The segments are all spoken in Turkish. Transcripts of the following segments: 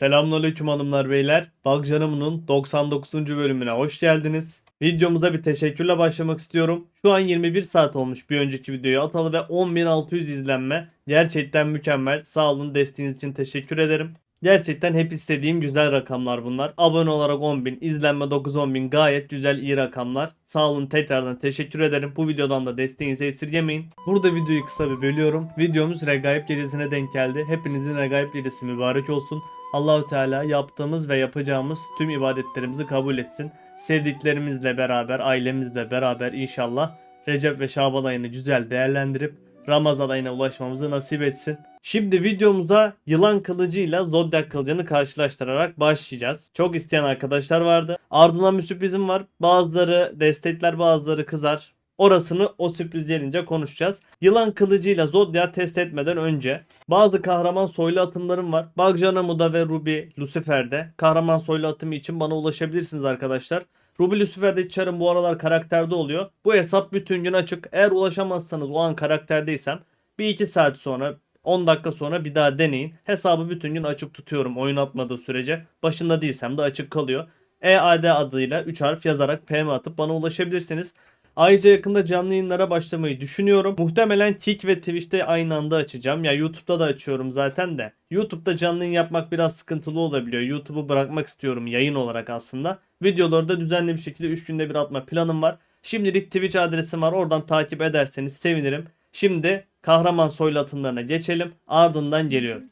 Selamünaleyküm hanımlar beyler. Bak Canım'ın 99. bölümüne hoş geldiniz. Videomuza bir teşekkürle başlamak istiyorum. Şu an 21 saat olmuş bir önceki videoyu atalı ve 10.600 izlenme. Gerçekten mükemmel. Sağ olun desteğiniz için teşekkür ederim. Gerçekten hep istediğim güzel rakamlar bunlar. Abone olarak 10.000, izlenme 9-10.000 gayet güzel iyi rakamlar. Sağ olun tekrardan teşekkür ederim. Bu videodan da desteğinizi esirgemeyin. Burada videoyu kısa bir bölüyorum. Videomuz Regaip Gecesi'ne denk geldi. Hepinizin Regaip Gecesi mübarek olsun. Allahu Teala yaptığımız ve yapacağımız tüm ibadetlerimizi kabul etsin. Sevdiklerimizle beraber, ailemizle beraber inşallah Recep ve Şaban ayını güzel değerlendirip Ramazan ayına ulaşmamızı nasip etsin. Şimdi videomuzda yılan kılıcıyla zodyak kılıcını karşılaştırarak başlayacağız. Çok isteyen arkadaşlar vardı. Ardından bir sürprizim var. Bazıları destekler bazıları kızar. Orasını o sürpriz gelince konuşacağız. Yılan kılıcıyla Zodya test etmeden önce bazı kahraman soylu atımlarım var. Bagjana Muda ve Ruby Lucifer'de. Kahraman soylu atımı için bana ulaşabilirsiniz arkadaşlar. Ruby Lucifer'de içerim bu aralar karakterde oluyor. Bu hesap bütün gün açık. Eğer ulaşamazsanız o an karakterdeysem bir iki saat sonra 10 dakika sonra bir daha deneyin. Hesabı bütün gün açık tutuyorum oyun atmadığı sürece. Başında değilsem de açık kalıyor. EAD adıyla 3 harf yazarak PM atıp bana ulaşabilirsiniz. Ayrıca yakında canlı yayınlara başlamayı düşünüyorum. Muhtemelen Kick ve Twitch'te aynı anda açacağım. Ya YouTube'da da açıyorum zaten de. YouTube'da canlı yayın yapmak biraz sıkıntılı olabiliyor. YouTube'u bırakmak istiyorum yayın olarak aslında. Videoları da düzenli bir şekilde 3 günde bir atma planım var. Şimdilik Twitch adresim var. Oradan takip ederseniz sevinirim. Şimdi kahraman soylu atımlarına geçelim. Ardından geliyorum.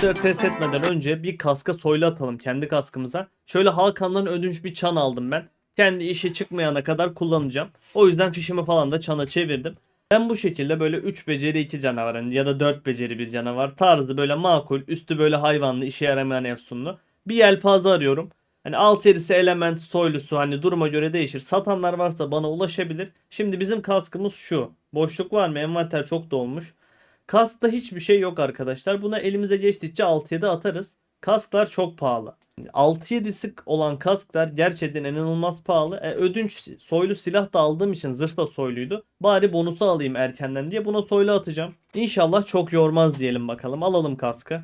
Kılıçları test etmeden önce bir kaska soylu atalım kendi kaskımıza. Şöyle Hakan'dan ödünç bir çan aldım ben. Kendi işi çıkmayana kadar kullanacağım. O yüzden fişimi falan da çana çevirdim. Ben bu şekilde böyle 3 beceri 2 canavarın ya da 4 beceri bir canavar tarzı böyle makul, üstü böyle hayvanlı, işe yaramayan efsunlu bir yelpaze arıyorum. Hani alt yerisi element soylusu hani duruma göre değişir. Satanlar varsa bana ulaşabilir. Şimdi bizim kaskımız şu. Boşluk var mı? Envanter çok dolmuş. Kaskta hiçbir şey yok arkadaşlar. Buna elimize geçtikçe 6-7 atarız. Kasklar çok pahalı. 6-7'si olan kasklar gerçekten inanılmaz pahalı. E, ödünç soylu silah da aldığım için zırh da soyluydu. Bari bonusu alayım erkenden diye buna soylu atacağım. İnşallah çok yormaz diyelim bakalım. Alalım kaskı.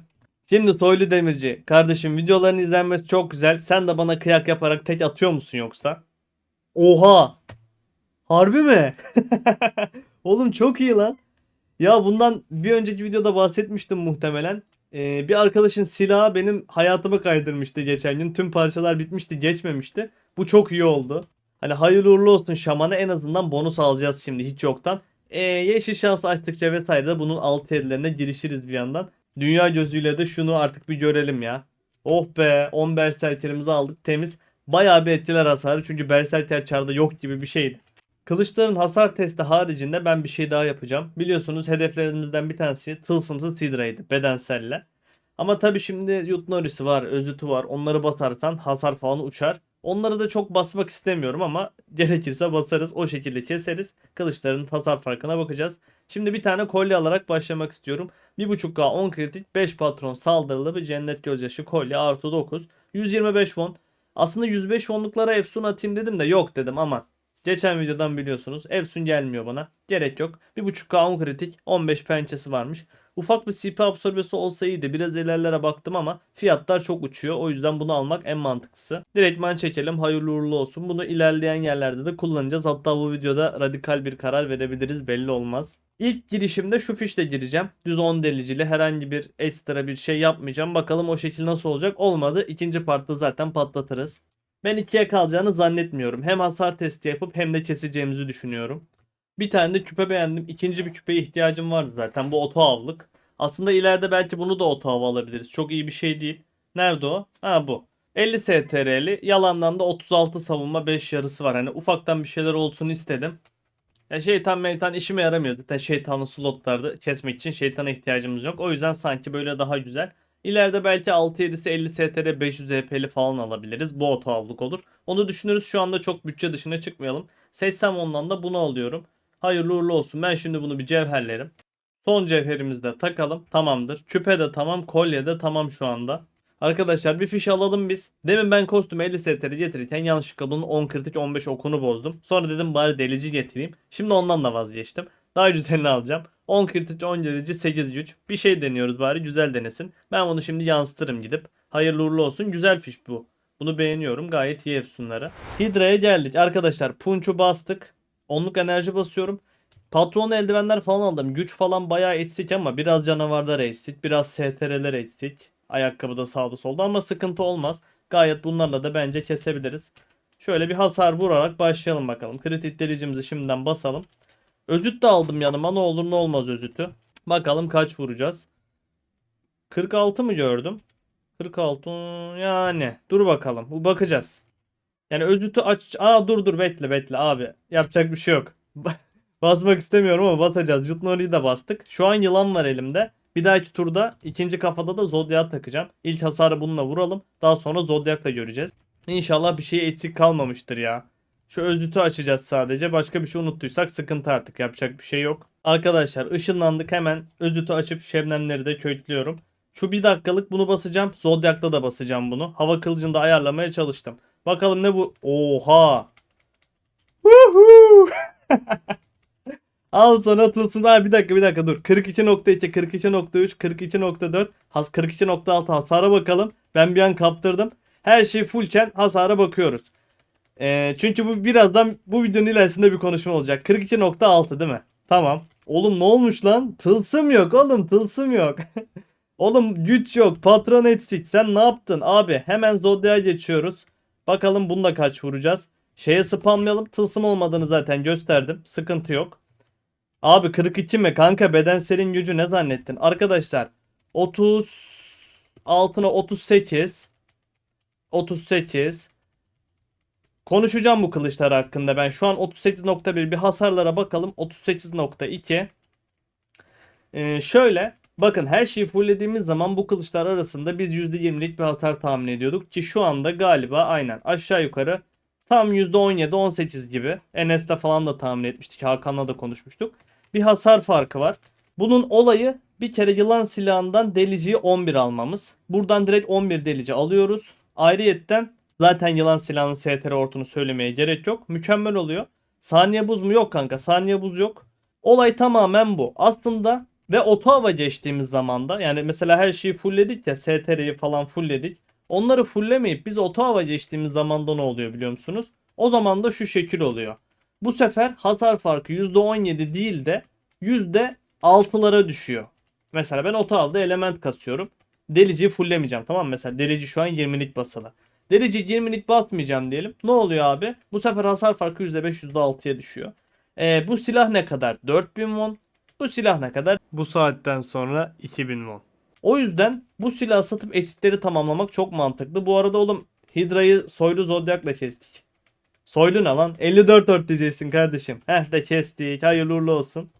Şimdi soylu demirci. Kardeşim videoların izlenmesi çok güzel. Sen de bana kıyak yaparak tek atıyor musun yoksa? Oha! Harbi mi? Oğlum çok iyi lan. Ya bundan bir önceki videoda bahsetmiştim muhtemelen. Ee, bir arkadaşın silahı benim hayatımı kaydırmıştı geçen gün. Tüm parçalar bitmişti, geçmemişti. Bu çok iyi oldu. Hani hayırlı uğurlu olsun şamana en azından bonus alacağız şimdi hiç yoktan. Ee, yeşil şans açtıkça vesaire de bunun alt yerlerine girişiriz bir yandan. Dünya gözüyle de şunu artık bir görelim ya. Oh be 10 berserkerimizi aldık temiz. Bayağı bir ettiler hasarı çünkü berserker çarda yok gibi bir şeydi. Kılıçların hasar testi haricinde ben bir şey daha yapacağım. Biliyorsunuz hedeflerimizden bir tanesi tılsımsı Tidra'ydı bedenselle. Ama tabi şimdi Yutnorisi var, Özütü var. Onları basarsan hasar falan uçar. Onları da çok basmak istemiyorum ama gerekirse basarız. O şekilde keseriz. Kılıçların hasar farkına bakacağız. Şimdi bir tane kolye alarak başlamak istiyorum. 1.5K 10 kritik 5 patron saldırılı bir cennet gözyaşı kolye artı 9. 125 won. Aslında 105 wonluklara Efsun atayım dedim de yok dedim ama Geçen videodan biliyorsunuz. Efsun gelmiyor bana. Gerek yok. 1.5K 10 kritik 15 pençesi varmış. Ufak bir CP absorbesi olsa iyiydi. Biraz ilerlere baktım ama fiyatlar çok uçuyor. O yüzden bunu almak en mantıklısı. Direktman çekelim. Hayırlı uğurlu olsun. Bunu ilerleyen yerlerde de kullanacağız. Hatta bu videoda radikal bir karar verebiliriz. Belli olmaz. İlk girişimde şu fişle gireceğim. Düz 10 delicili herhangi bir ekstra bir şey yapmayacağım. Bakalım o şekil nasıl olacak. Olmadı. İkinci partta zaten patlatırız. Ben ikiye kalacağını zannetmiyorum. Hem hasar testi yapıp hem de keseceğimizi düşünüyorum. Bir tane de küpe beğendim. İkinci bir küpeye ihtiyacım vardı zaten. Bu oto avlık. Aslında ileride belki bunu da oto av alabiliriz. Çok iyi bir şey değil. Nerede o? Ha bu. 50 STR'li. Yalandan da 36 savunma 5 yarısı var. Hani ufaktan bir şeyler olsun istedim. Ya şeytan meytan işime yaramıyor. Zaten şeytanlı slotlarda kesmek için şeytana ihtiyacımız yok. O yüzden sanki böyle daha güzel. İleride belki 6-7'si 50 STR 500 EP'li falan alabiliriz. Bu oto olur. Onu düşünürüz. Şu anda çok bütçe dışına çıkmayalım. Seçsem ondan da bunu alıyorum. Hayırlı uğurlu olsun. Ben şimdi bunu bir cevherlerim. Son cevherimizi de takalım. Tamamdır. Küpe de tamam. Kolye de tamam şu anda. Arkadaşlar bir fiş alalım biz. Demin ben kostüm 50 STR getirirken yanlışlıkla bunun 10 kritik 15 okunu bozdum. Sonra dedim bari delici getireyim. Şimdi ondan da vazgeçtim. Daha güzelini alacağım. 10 kritik 10 delici 8 güç. Bir şey deniyoruz bari güzel denesin. Ben bunu şimdi yansıtırım gidip. Hayırlı uğurlu olsun. Güzel fiş bu. Bunu beğeniyorum. Gayet iyi efsunları. Hidra'ya geldik. Arkadaşlar punçu bastık. Onluk enerji basıyorum. Patron eldivenler falan aldım. Güç falan bayağı eksik ama biraz canavarlar eksik. Biraz STR'ler eksik. Ayakkabıda sağda solda ama sıkıntı olmaz. Gayet bunlarla da bence kesebiliriz. Şöyle bir hasar vurarak başlayalım bakalım. Kritik delicimizi şimdiden basalım. Özüt de aldım yanıma. Ne olur ne olmaz özütü. Bakalım kaç vuracağız. 46 mı gördüm? 46 yani. Dur bakalım. Bu bakacağız. Yani özütü aç. Aa dur dur bekle bekle abi. Yapacak bir şey yok. Basmak istemiyorum ama basacağız. Jutnori'yi de bastık. Şu an yılan var elimde. Bir dahaki turda ikinci kafada da Zodiac takacağım. İlk hasarı bununla vuralım. Daha sonra Zodiac'la göreceğiz. İnşallah bir şey eksik kalmamıştır ya. Şu özütü açacağız sadece. Başka bir şey unuttuysak sıkıntı artık. Yapacak bir şey yok. Arkadaşlar ışınlandık hemen. Özütü açıp şebnemleri de köklüyorum. Şu bir dakikalık bunu basacağım. Zodiac'ta da basacağım bunu. Hava kılıcını da ayarlamaya çalıştım. Bakalım ne bu? Oha! Al sana tılsım. Ha bir dakika bir dakika dur. 42.2, 42.3, 42.4, has 42.6 hasara bakalım. Ben bir an kaptırdım. Her şey fullken hasara bakıyoruz. Ee, çünkü bu birazdan bu videonun ilerisinde bir konuşma olacak. 42.6 değil mi? Tamam. Oğlum ne olmuş lan? Tılsım yok oğlum tılsım yok. oğlum güç yok. Patron eksik. Sen ne yaptın abi? Hemen Zodiac'a geçiyoruz. Bakalım bununla kaç vuracağız. Şeye spamlayalım. Tılsım olmadığını zaten gösterdim. Sıkıntı yok. Abi 42 mi kanka bedenselin gücü ne zannettin? Arkadaşlar 30 altına 38 38 Konuşacağım bu kılıçlar hakkında ben. Şu an 38.1 bir hasarlara bakalım. 38.2 ee, şöyle bakın her şeyi fulllediğimiz zaman bu kılıçlar arasında biz %20'lik bir hasar tahmin ediyorduk ki şu anda galiba aynen aşağı yukarı tam %17-18 gibi. Enes'te falan da tahmin etmiştik. Hakan'la da konuşmuştuk bir hasar farkı var. Bunun olayı bir kere yılan silahından deliciyi 11 almamız. Buradan direkt 11 delici alıyoruz. Ayrıyetten zaten yılan silahının STR ortunu söylemeye gerek yok. Mükemmel oluyor. Saniye buz mu? Yok kanka. Saniye buz yok. Olay tamamen bu. Aslında ve oto hava geçtiğimiz zamanda yani mesela her şeyi fullledik ya STR'yi falan fullledik. Onları fulllemeyip biz oto hava geçtiğimiz zamanda ne oluyor biliyor musunuz? O zaman da şu şekil oluyor. Bu sefer hasar farkı %17 değil de %6'lara düşüyor. Mesela ben otoalda element kasıyorum. Deliciyi fulllemeyeceğim tamam mı? Mesela delici şu an 20'lik basılı. Delici 20'lik basmayacağım diyelim. Ne oluyor abi? Bu sefer hasar farkı %5 %6'ya düşüyor. Ee, bu silah ne kadar? 4000 won. Bu silah ne kadar? Bu saatten sonra 2000 won. O yüzden bu silahı satıp eksitleri tamamlamak çok mantıklı. Bu arada oğlum Hydra'yı soylu Zodiac'la kestik. Soylu ne lan? 54 ört diyeceksin kardeşim. Heh de kestik. Hayırlı uğurlu olsun.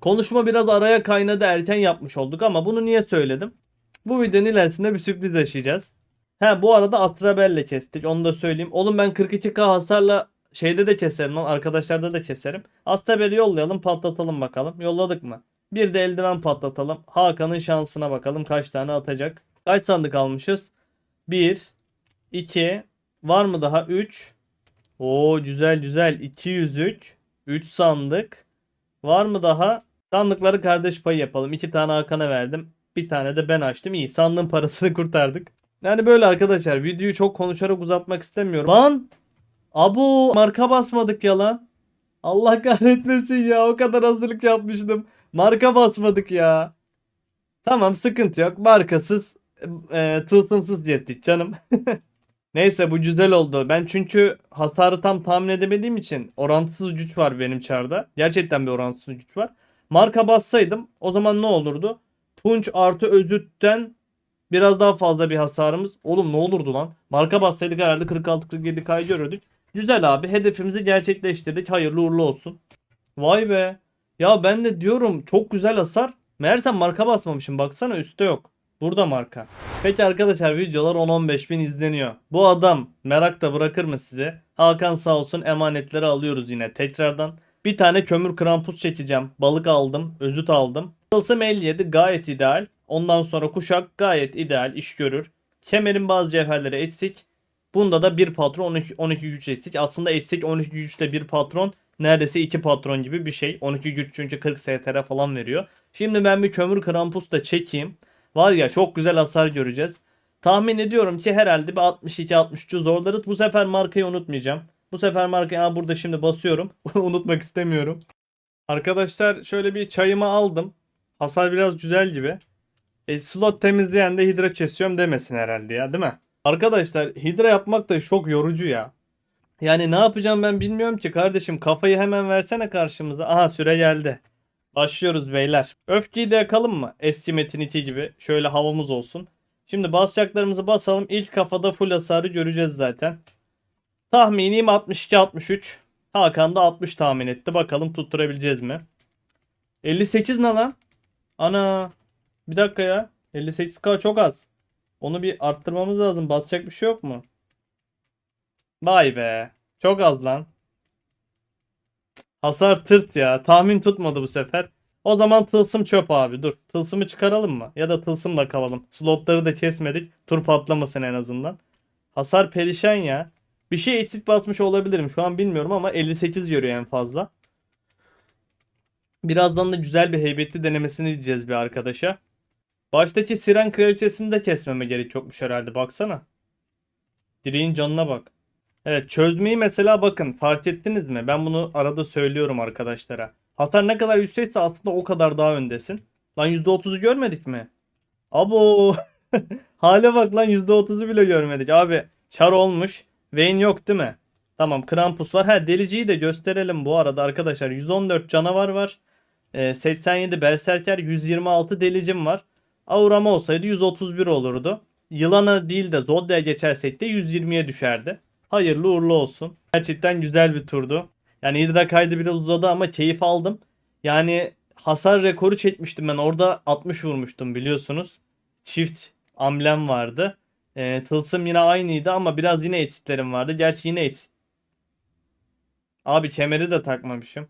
Konuşma biraz araya kaynadı erken yapmış olduk ama bunu niye söyledim? Bu videonun ilerisinde bir sürpriz yaşayacağız. He bu arada Astrabel'le kestik onu da söyleyeyim. Oğlum ben 42k hasarla şeyde de keserim lan arkadaşlarda da keserim. Astrabel'i yollayalım patlatalım bakalım. Yolladık mı? Bir de eldiven patlatalım. Hakan'ın şansına bakalım kaç tane atacak. Kaç sandık almışız? 1 2 var mı daha 3 Oo güzel güzel. 2 yüzük. 3 sandık. Var mı daha? Sandıkları kardeş payı yapalım. 2 tane Hakan'a verdim. Bir tane de ben açtım. İyi sandığın parasını kurtardık. Yani böyle arkadaşlar videoyu çok konuşarak uzatmak istemiyorum. Lan! Abu marka basmadık ya lan. Allah kahretmesin ya o kadar hazırlık yapmıştım. Marka basmadık ya. Tamam sıkıntı yok. Markasız e, tılsımsız kestik canım. Neyse bu güzel oldu. Ben çünkü hasarı tam tahmin edemediğim için orantısız güç var benim çarda. Gerçekten bir orantısız güç var. Marka bassaydım o zaman ne olurdu? Punch artı özütten biraz daha fazla bir hasarımız. Oğlum ne olurdu lan? Marka bassaydık herhalde 46-47k görürdük. Güzel abi hedefimizi gerçekleştirdik. Hayırlı uğurlu olsun. Vay be. Ya ben de diyorum çok güzel hasar. Meğersem marka basmamışım. Baksana üstte yok. Burada marka. Peki arkadaşlar videolar 10-15 bin izleniyor. Bu adam merak da bırakır mı size? Hakan sağ olsun emanetleri alıyoruz yine tekrardan. Bir tane kömür krampus çekeceğim. Balık aldım. Özüt aldım. Tılsım 57 gayet ideal. Ondan sonra kuşak gayet ideal iş görür. Kemerin bazı cevherleri eksik. Bunda da bir patron 12, 12 güç eksik. Aslında eksik 12 güçle bir patron neredeyse 2 patron gibi bir şey. 12 güç çünkü 40 STR falan veriyor. Şimdi ben bir kömür krampus da çekeyim. Var ya çok güzel hasar göreceğiz. Tahmin ediyorum ki herhalde bir 62-63'ü zorlarız. Bu sefer markayı unutmayacağım. Bu sefer markayı Aa, burada şimdi basıyorum. Unutmak istemiyorum. Arkadaşlar şöyle bir çayımı aldım. Hasar biraz güzel gibi. E, slot temizleyen de hidra kesiyorum demesin herhalde ya değil mi? Arkadaşlar hidra yapmak da çok yorucu ya. Yani ne yapacağım ben bilmiyorum ki kardeşim. Kafayı hemen versene karşımıza. Aha süre geldi. Başlıyoruz beyler. Öfkeyi de yakalım mı? Eski Metin 2 gibi. Şöyle havamız olsun. Şimdi basacaklarımızı basalım. İlk kafada full hasarı göreceğiz zaten. Tahminim 62-63. Hakan da 60 tahmin etti. Bakalım tutturabileceğiz mi? 58 ne lan? Ana. Bir dakika ya. 58k çok az. Onu bir arttırmamız lazım. Basacak bir şey yok mu? Vay be. Çok az lan. Hasar tırt ya. Tahmin tutmadı bu sefer. O zaman tılsım çöp abi. Dur. Tılsımı çıkaralım mı? Ya da tılsımla kalalım. Slotları da kesmedik. Tur patlamasın en azından. Hasar perişan ya. Bir şey eksik basmış olabilirim. Şu an bilmiyorum ama 58 görüyor en fazla. Birazdan da güzel bir heybetli denemesini diyeceğiz bir arkadaşa. Baştaki Siren kraliçesini de kesmeme gerek yokmuş herhalde. Baksana. Direğin canına bak. Evet çözmeyi mesela bakın fark ettiniz mi? Ben bunu arada söylüyorum arkadaşlara. Hasar ne kadar yüksekse aslında o kadar daha öndesin. Lan %30'u görmedik mi? Abo. Hale bak lan %30'u bile görmedik. Abi çar olmuş. Vayne yok değil mi? Tamam Krampus var. Ha deliciyi de gösterelim bu arada arkadaşlar. 114 canavar var. Ee, 87 berserker 126 delicim var. Aurama olsaydı 131 olurdu. Yılana değil de Zodya geçersek de 120'ye düşerdi. Hayırlı uğurlu olsun. Gerçekten güzel bir turdu. Yani Hydra kaydı biraz uzadı ama keyif aldım. Yani hasar rekoru çekmiştim ben. Orada 60 vurmuştum biliyorsunuz. Çift amblem vardı. E, tılsım yine aynıydı ama biraz yine eksiklerim vardı. Gerçi yine eksik. Abi kemeri de takmamışım.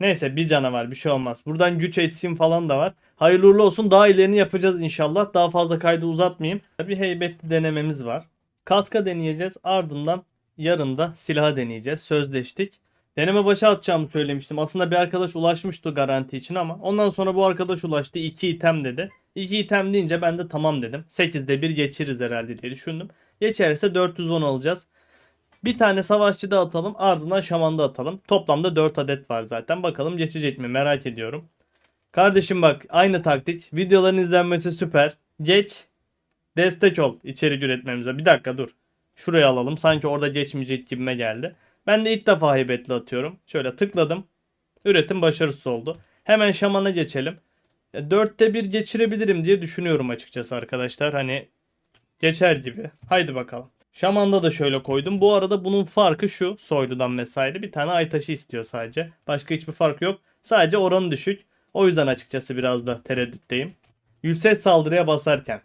Neyse bir canavar bir şey olmaz. Buradan güç eksiğim falan da var. Hayırlı uğurlu olsun. Daha ilerini yapacağız inşallah. Daha fazla kaydı uzatmayayım. Bir heybetli denememiz var. Kaska deneyeceğiz. Ardından yarın da silaha deneyeceğiz. Sözleştik. Deneme başa atacağımı söylemiştim. Aslında bir arkadaş ulaşmıştı garanti için ama ondan sonra bu arkadaş ulaştı. 2 item dedi. 2 item deyince ben de tamam dedim. 8'de bir geçeriz herhalde diye düşündüm. Geçerse 410 alacağız. Bir tane savaşçı da atalım. Ardından şamanda atalım. Toplamda 4 adet var zaten. Bakalım geçecek mi merak ediyorum. Kardeşim bak aynı taktik. Videoların izlenmesi süper. Geç. Destek ol içerik üretmemize. Bir dakika dur. Şuraya alalım. Sanki orada geçmeyecek gibime geldi. Ben de ilk defa heybetli atıyorum. Şöyle tıkladım. Üretim başarısız oldu. Hemen şamana geçelim. Dörtte bir geçirebilirim diye düşünüyorum açıkçası arkadaşlar. Hani geçer gibi. Haydi bakalım. Şamanda da şöyle koydum. Bu arada bunun farkı şu. Soyludan vesaire. Bir tane ay taşı istiyor sadece. Başka hiçbir fark yok. Sadece oranı düşük. O yüzden açıkçası biraz da tereddütteyim. Yüksek saldırıya basarken.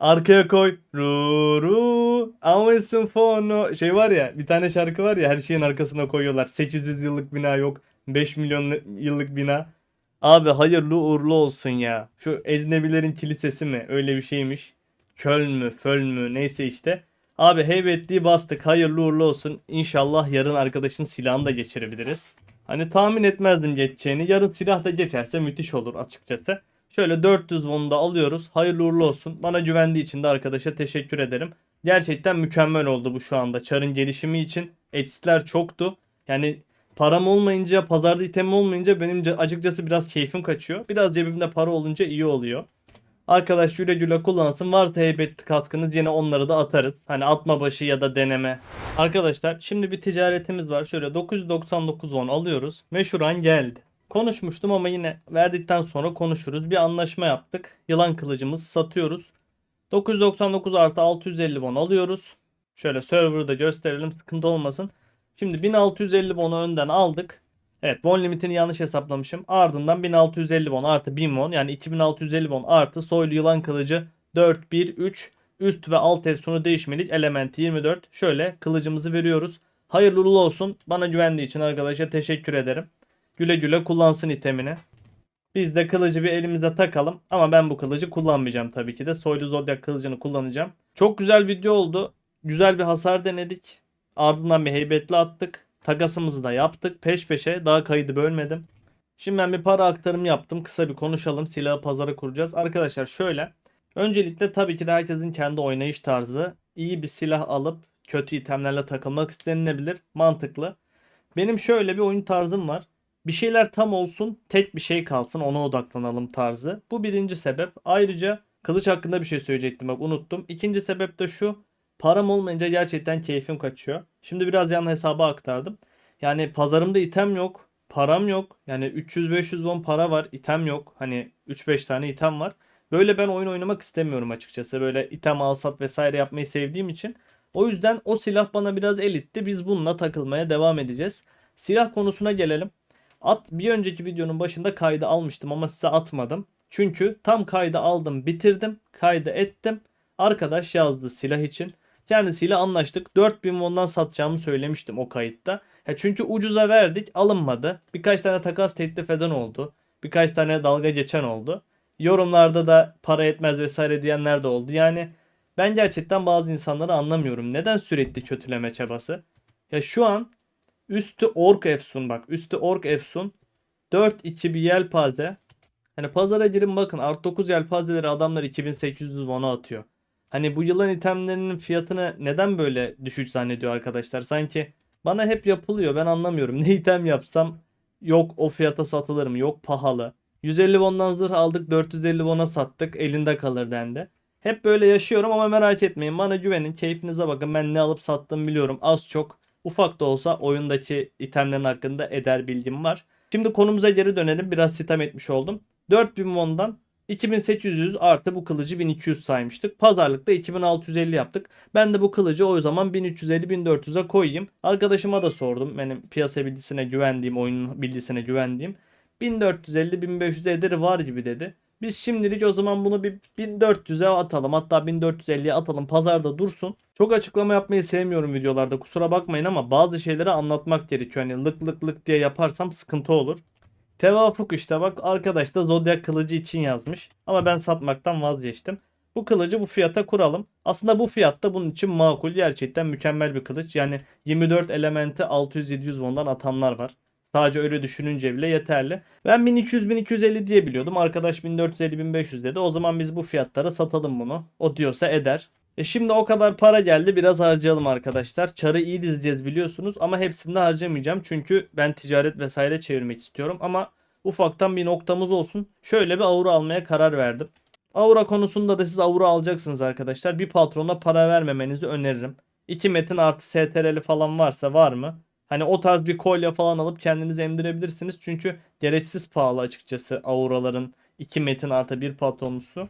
Arkaya koy. Ru ru. Amazon fono. Şey var ya bir tane şarkı var ya her şeyin arkasına koyuyorlar. 800 yıllık bina yok. 5 milyon yıllık bina. Abi hayırlı uğurlu olsun ya. Şu ecnebilerin kilisesi mi? Öyle bir şeymiş. Köln mü? Föl mü? Neyse işte. Abi heybetliği bastık. Hayırlı uğurlu olsun. İnşallah yarın arkadaşın silahını da geçirebiliriz. Hani tahmin etmezdim geçeceğini. Yarın silah da geçerse müthiş olur açıkçası. Şöyle 400 won da alıyoruz. Hayırlı uğurlu olsun. Bana güvendiği için de arkadaşa teşekkür ederim. Gerçekten mükemmel oldu bu şu anda. Çarın gelişimi için eksikler çoktu. Yani param olmayınca, pazarda itemim olmayınca benim açıkçası biraz keyfim kaçıyor. Biraz cebimde para olunca iyi oluyor. Arkadaş güle güle kullansın. Varsa heybetli kaskınız yine onları da atarız. Hani atma başı ya da deneme. Arkadaşlar şimdi bir ticaretimiz var. Şöyle 999 won alıyoruz. Ve şuran geldi. Konuşmuştum ama yine verdikten sonra konuşuruz. Bir anlaşma yaptık. Yılan kılıcımızı satıyoruz. 999 artı 650 won alıyoruz. Şöyle server'da gösterelim sıkıntı olmasın. Şimdi 1650 won'u önden aldık. Evet won limitini yanlış hesaplamışım. Ardından 1650 won artı 1000 won yani 2650 won artı soylu yılan kılıcı 4 1 3 üst ve alt efsunu değişmelik elementi 24. Şöyle kılıcımızı veriyoruz. Hayırlı uğurlu olsun. Bana güvendiği için arkadaşa teşekkür ederim. Güle güle kullansın itemini. Biz de kılıcı bir elimize takalım. Ama ben bu kılıcı kullanmayacağım tabii ki de. Soylu Zodiac kılıcını kullanacağım. Çok güzel video oldu. Güzel bir hasar denedik. Ardından bir heybetli attık. Takasımızı da yaptık. Peş peşe daha kaydı bölmedim. Şimdi ben bir para aktarımı yaptım. Kısa bir konuşalım. Silahı pazara kuracağız. Arkadaşlar şöyle. Öncelikle tabii ki de herkesin kendi oynayış tarzı. İyi bir silah alıp kötü itemlerle takılmak istenilebilir. Mantıklı. Benim şöyle bir oyun tarzım var. Bir şeyler tam olsun, tek bir şey kalsın, ona odaklanalım tarzı. Bu birinci sebep. Ayrıca kılıç hakkında bir şey söyleyecektim bak unuttum. İkinci sebep de şu. Param olmayınca gerçekten keyfim kaçıyor. Şimdi biraz yan hesaba aktardım. Yani pazarımda item yok. Param yok. Yani 300-500 won para var. item yok. Hani 3-5 tane item var. Böyle ben oyun oynamak istemiyorum açıkçası. Böyle item al sat vesaire yapmayı sevdiğim için. O yüzden o silah bana biraz elitti. Biz bununla takılmaya devam edeceğiz. Silah konusuna gelelim. At bir önceki videonun başında kaydı almıştım ama size atmadım. Çünkü tam kaydı aldım, bitirdim, kaydı ettim. Arkadaş yazdı silah için. Kendisiyle anlaştık. 4000 won'dan satacağımı söylemiştim o kayıtta. Ya çünkü ucuza verdik, alınmadı. Birkaç tane takas teklif eden oldu. Birkaç tane dalga geçen oldu. Yorumlarda da para etmez vesaire diyenler de oldu. Yani ben gerçekten bazı insanları anlamıyorum. Neden sürekli kötüleme çabası? Ya şu an üstü ork efsun bak. Üstü ork efsun. 4-2 bir yelpaze. Hani pazara girin bakın art 9 yelpazeleri adamlar 2800 won'a atıyor. Hani bu yılan itemlerinin fiyatını neden böyle düşük zannediyor arkadaşlar? Sanki bana hep yapılıyor ben anlamıyorum. Ne item yapsam yok o fiyata satılır mı? Yok pahalı. 150 won'dan zırh aldık 450 won'a sattık elinde kalır dendi. Hep böyle yaşıyorum ama merak etmeyin bana güvenin keyfinize bakın ben ne alıp sattığımı biliyorum az çok ufak da olsa oyundaki itemlerin hakkında eder bilgim var. Şimdi konumuza geri dönelim biraz sitem etmiş oldum. 4000 won'dan 2800 artı bu kılıcı 1200 saymıştık. Pazarlıkta 2650 yaptık. Ben de bu kılıcı o zaman 1350-1400'e koyayım. Arkadaşıma da sordum. Benim piyasa bilgisine güvendiğim, oyun bilgisine güvendiğim. 1450-1500 ederi var gibi dedi. Biz şimdilik o zaman bunu bir 1400'e atalım. Hatta 1450'ye atalım. Pazarda dursun. Çok açıklama yapmayı sevmiyorum videolarda. Kusura bakmayın ama bazı şeyleri anlatmak gerekiyor. Hani lık lık lık diye yaparsam sıkıntı olur. Tevafuk işte bak arkadaş da Zodiac kılıcı için yazmış. Ama ben satmaktan vazgeçtim. Bu kılıcı bu fiyata kuralım. Aslında bu fiyatta bunun için makul. Gerçekten mükemmel bir kılıç. Yani 24 elementi 600-700 won'dan atanlar var. Sadece öyle düşününce bile yeterli. Ben 1200-1250 diye biliyordum. Arkadaş 1450-1500 dedi. O zaman biz bu fiyatlara satalım bunu. O diyorsa eder. E şimdi o kadar para geldi. Biraz harcayalım arkadaşlar. Çarı iyi dizeceğiz biliyorsunuz. Ama hepsini de harcamayacağım. Çünkü ben ticaret vesaire çevirmek istiyorum. Ama ufaktan bir noktamız olsun. Şöyle bir aura almaya karar verdim. Aura konusunda da siz aura alacaksınız arkadaşlar. Bir patrona para vermemenizi öneririm. 2 metin artı STR'li falan varsa var mı? Hani o tarz bir kolye falan alıp kendinizi emdirebilirsiniz. Çünkü gereksiz pahalı açıkçası auraların 2 metin artı bir patronlusu.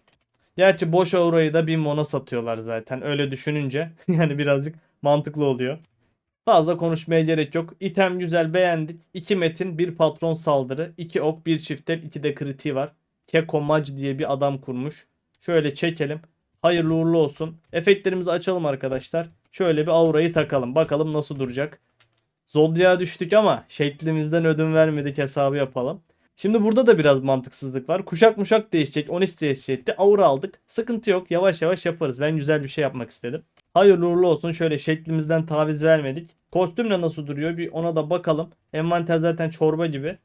Gerçi boş aurayı da 1000 mona satıyorlar zaten. Öyle düşününce yani birazcık mantıklı oluyor. Fazla konuşmaya gerek yok. İtem güzel beğendik. 2 metin, bir patron saldırı, 2 ok, 1 çiftel, 2 de kritiği var. Keko Mac diye bir adam kurmuş. Şöyle çekelim. Hayırlı uğurlu olsun. Efektlerimizi açalım arkadaşlar. Şöyle bir aurayı takalım. Bakalım nasıl duracak. Zodiac'a düştük ama şeklimizden ödün vermedik hesabı yapalım. Şimdi burada da biraz mantıksızlık var. Kuşak muşak değişecek. Onis değişecekti. Aura aldık. Sıkıntı yok. Yavaş yavaş yaparız. Ben güzel bir şey yapmak istedim. Hayırlı uğurlu olsun. Şöyle şeklimizden taviz vermedik. Kostümle nasıl duruyor bir ona da bakalım. Envanter zaten çorba gibi.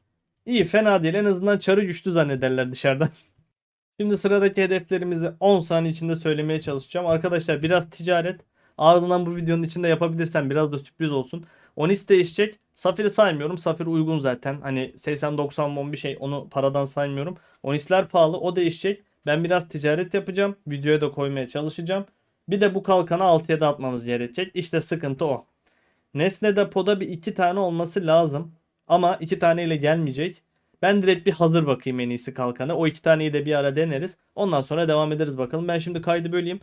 İyi fena değil. En azından çarı güçlü zannederler dışarıdan. Şimdi sıradaki hedeflerimizi 10 saniye içinde söylemeye çalışacağım. Arkadaşlar biraz ticaret. Ardından bu videonun içinde yapabilirsem biraz da sürpriz olsun. Onis değişecek. Safir'i saymıyorum. Safir uygun zaten. Hani 80-90 won bir şey. Onu paradan saymıyorum. Onisler pahalı. O değişecek. Ben biraz ticaret yapacağım. Videoya da koymaya çalışacağım. Bir de bu kalkanı 6'ya da atmamız gerekecek. İşte sıkıntı o. Nesne depoda bir iki tane olması lazım. Ama iki taneyle gelmeyecek. Ben direkt bir hazır bakayım en iyisi kalkanı. O iki taneyi de bir ara deneriz. Ondan sonra devam ederiz bakalım. Ben şimdi kaydı böleyim.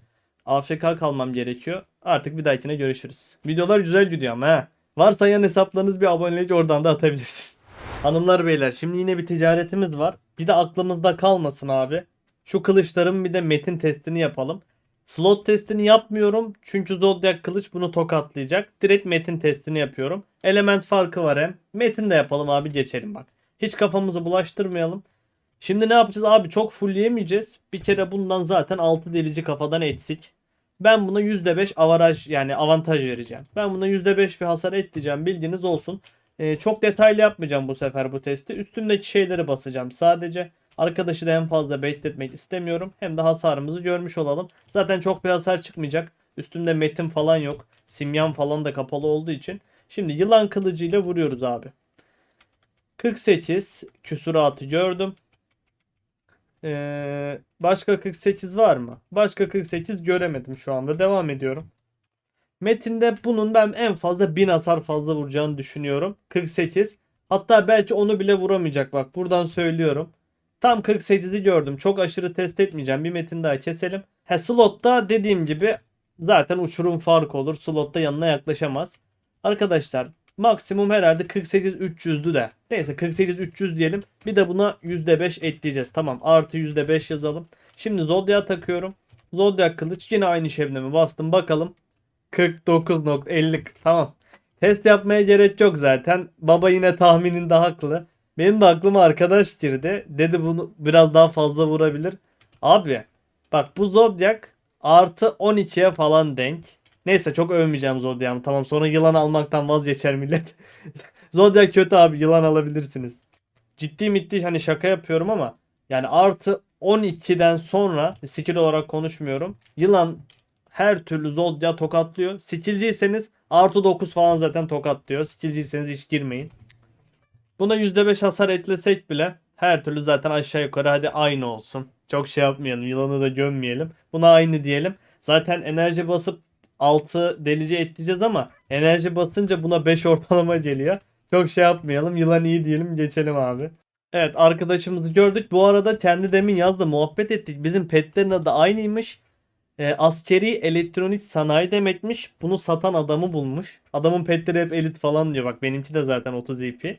AFK kalmam gerekiyor. Artık bir dahakine görüşürüz. Videolar güzel gidiyor ama ha. Varsa yan hesaplarınız bir abonelik oradan da atabilirsiniz. Hanımlar beyler şimdi yine bir ticaretimiz var. Bir de aklımızda kalmasın abi. Şu kılıçların bir de metin testini yapalım. Slot testini yapmıyorum çünkü Zodiac kılıç bunu tokatlayacak. Direkt metin testini yapıyorum. Element farkı var hem. Metin de yapalım abi geçelim bak. Hiç kafamızı bulaştırmayalım. Şimdi ne yapacağız abi çok fullleyemeyeceğiz. Bir kere bundan zaten 6 delici kafadan etsik. Ben buna %5 avaraj yani avantaj vereceğim. Ben buna %5 bir hasar ekleyeceğim bilginiz olsun. Ee, çok detaylı yapmayacağım bu sefer bu testi. Üstündeki şeyleri basacağım sadece. Arkadaşı da en fazla bekletmek istemiyorum. Hem de hasarımızı görmüş olalım. Zaten çok bir hasar çıkmayacak. Üstünde metin falan yok. Simyan falan da kapalı olduğu için. Şimdi yılan kılıcıyla vuruyoruz abi. 48 küsuratı gördüm. Ee, başka 48 var mı? Başka 48 göremedim şu anda. Devam ediyorum. Metinde bunun ben en fazla 1000 hasar fazla vuracağını düşünüyorum. 48. Hatta belki onu bile vuramayacak bak. Buradan söylüyorum. Tam 48'i gördüm. Çok aşırı test etmeyeceğim. Bir metin daha keselim. He slotta dediğim gibi zaten uçurum farkı olur. Slotta yanına yaklaşamaz. Arkadaşlar maksimum herhalde 48 300'dü de. Neyse 48 300 diyelim. Bir de buna %5 ekleyeceğiz. Tamam artı %5 yazalım. Şimdi Zodya takıyorum. Zodya kılıç yine aynı şebnemi bastım. Bakalım 49.50 tamam. Test yapmaya gerek yok zaten. Baba yine tahmininde haklı. Benim de aklıma arkadaş girdi. Dedi bunu biraz daha fazla vurabilir. Abi bak bu Zodiac artı 12'ye falan denk. Neyse çok övmeyeceğim Zodiac'ı. Tamam sonra yılan almaktan vazgeçer millet. Zodiac kötü abi yılan alabilirsiniz. Ciddi mitti hani şaka yapıyorum ama yani artı 12'den sonra skill olarak konuşmuyorum. Yılan her türlü Zodya tokatlıyor. Skillciyseniz artı 9 falan zaten tokatlıyor. Skillciyseniz hiç girmeyin. Buna %5 hasar eklesek bile her türlü zaten aşağı yukarı hadi aynı olsun. Çok şey yapmayalım. Yılanı da gömmeyelim. Buna aynı diyelim. Zaten enerji basıp 6 delici ekleyeceğiz ama enerji basınca buna 5 ortalama geliyor. Çok şey yapmayalım. Yılan iyi diyelim geçelim abi. Evet arkadaşımızı gördük. Bu arada kendi demin yazdı muhabbet ettik. Bizim petlerin adı aynıymış. E, askeri elektronik sanayi demekmiş. Bunu satan adamı bulmuş. Adamın petleri hep elit falan diyor. Bak benimki de zaten 30 EP.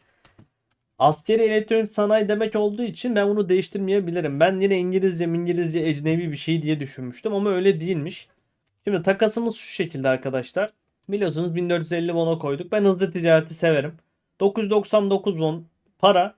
Askeri elektronik sanayi demek olduğu için ben bunu değiştirmeyebilirim. Ben yine İngilizce İngilizce ecnebi bir şey diye düşünmüştüm ama öyle değilmiş. Şimdi takasımız şu şekilde arkadaşlar. Biliyorsunuz 1450 won'a koyduk. Ben hızlı ticareti severim. 999 won para.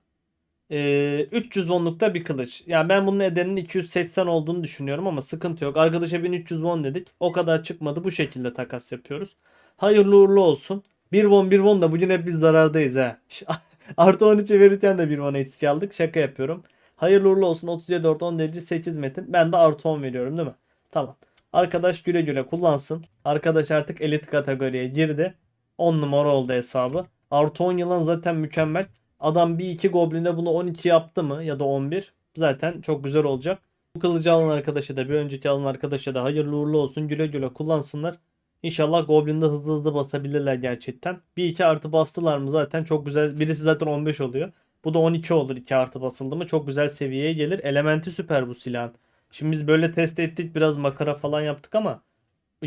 Ee, 300 wonlukta bir kılıç. Yani ben bunun edeninin 280 olduğunu düşünüyorum ama sıkıntı yok. Arkadaşa 1300 won dedik. O kadar çıkmadı. Bu şekilde takas yapıyoruz. Hayırlı uğurlu olsun. 1 won 1 won da bugün hep biz zarardayız ha. Artı 13'e verirken de 1 won eksik aldık. Şaka yapıyorum. Hayırlı uğurlu olsun. 37 4 10 derece 8 metin. Ben de artı 10 veriyorum değil mi? Tamam. Arkadaş güle güle kullansın. Arkadaş artık elit kategoriye girdi. 10 numara oldu hesabı. Artı 10 yılan zaten mükemmel. Adam bir iki gobline bunu 12 yaptı mı ya da 11 zaten çok güzel olacak. Bu kılıcı alan arkadaşa da bir önceki alan arkadaşa da hayırlı uğurlu olsun güle güle kullansınlar. İnşallah Goblin'de hızlı hızlı basabilirler gerçekten. Bir iki artı bastılar mı zaten çok güzel. Birisi zaten 15 oluyor. Bu da 12 olur 2 artı basıldı mı çok güzel seviyeye gelir. Elementi süper bu silahın. Şimdi biz böyle test ettik biraz makara falan yaptık ama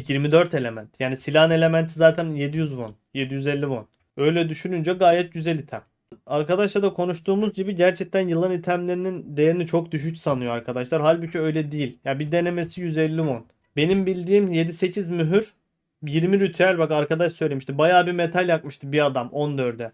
24 element. Yani silahın elementi zaten 700 won. 750 won. Öyle düşününce gayet güzel item. Arkadaşla da konuştuğumuz gibi gerçekten yılan itemlerinin değerini çok düşük sanıyor arkadaşlar. Halbuki öyle değil. Ya bir denemesi 150 won. Benim bildiğim 7-8 mühür 20 ritüel bak arkadaş söylemişti. Bayağı bir metal yakmıştı bir adam 14'e.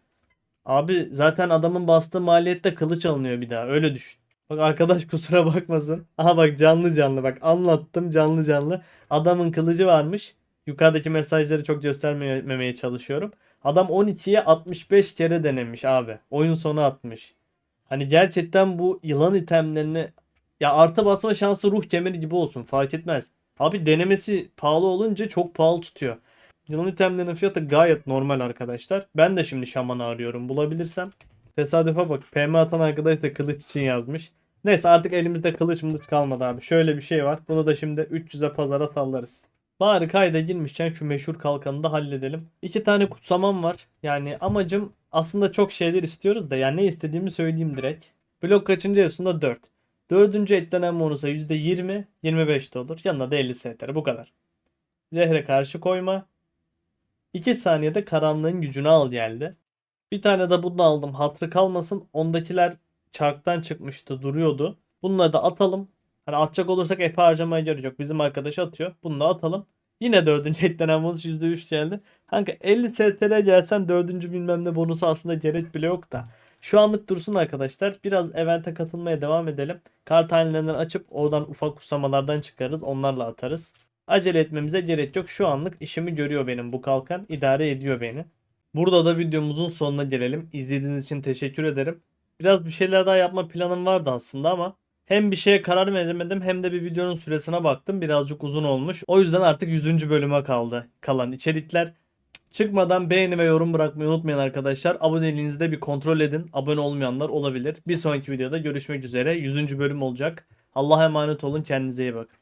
Abi zaten adamın bastığı maliyette kılıç alınıyor bir daha. Öyle düşün. Bak arkadaş kusura bakmasın. Aha bak canlı canlı bak anlattım canlı canlı. Adamın kılıcı varmış. Yukarıdaki mesajları çok göstermemeye çalışıyorum. Adam 12'ye 65 kere denemiş abi. Oyun sonu atmış. Hani gerçekten bu yılan itemlerini ya artı basma şansı ruh kemeri gibi olsun fark etmez. Abi denemesi pahalı olunca çok pahalı tutuyor. Yılan itemlerinin fiyatı gayet normal arkadaşlar. Ben de şimdi şamanı arıyorum bulabilirsem. Tesadüfe bak PM atan arkadaş da kılıç için yazmış. Neyse artık elimizde kılıç mılıç kalmadı abi. Şöyle bir şey var. Bunu da şimdi 300'e pazara sallarız. Bari kayda girmişken şu meşhur kalkanı da halledelim. İki tane kutsamam var. Yani amacım aslında çok şeyler istiyoruz da yani ne istediğimi söyleyeyim direkt. Blok kaçıncı yapısında 4. Dördüncü eklenen bonusa %20, 25 de olur. Yanına da 50 STR bu kadar. Zehre karşı koyma. 2 saniyede karanlığın gücünü al geldi. Bir tane de bunu aldım. Hatrı kalmasın. Ondakiler çarktan çıkmıştı duruyordu. Bunları da atalım. Hani atacak olursak epey harcamaya gerek yok. Bizim arkadaş atıyor. Bunu da atalım. Yine dördüncü eklenen bonus %3 geldi. Kanka 50 STR gelsen dördüncü bilmem ne bonusu aslında gerek bile yok da. Şu anlık dursun arkadaşlar. Biraz evente katılmaya devam edelim. Kart hanelerinden açıp oradan ufak kusamalardan çıkarız. Onlarla atarız. Acele etmemize gerek yok. Şu anlık işimi görüyor benim bu kalkan. idare ediyor beni. Burada da videomuzun sonuna gelelim. İzlediğiniz için teşekkür ederim. Biraz bir şeyler daha yapma planım vardı aslında ama hem bir şeye karar veremedim hem de bir videonun süresine baktım. Birazcık uzun olmuş. O yüzden artık 100. bölüme kaldı kalan içerikler. Çıkmadan beğeni ve yorum bırakmayı unutmayın arkadaşlar. Aboneliğinizi de bir kontrol edin. Abone olmayanlar olabilir. Bir sonraki videoda görüşmek üzere. 100. bölüm olacak. Allah'a emanet olun. Kendinize iyi bakın.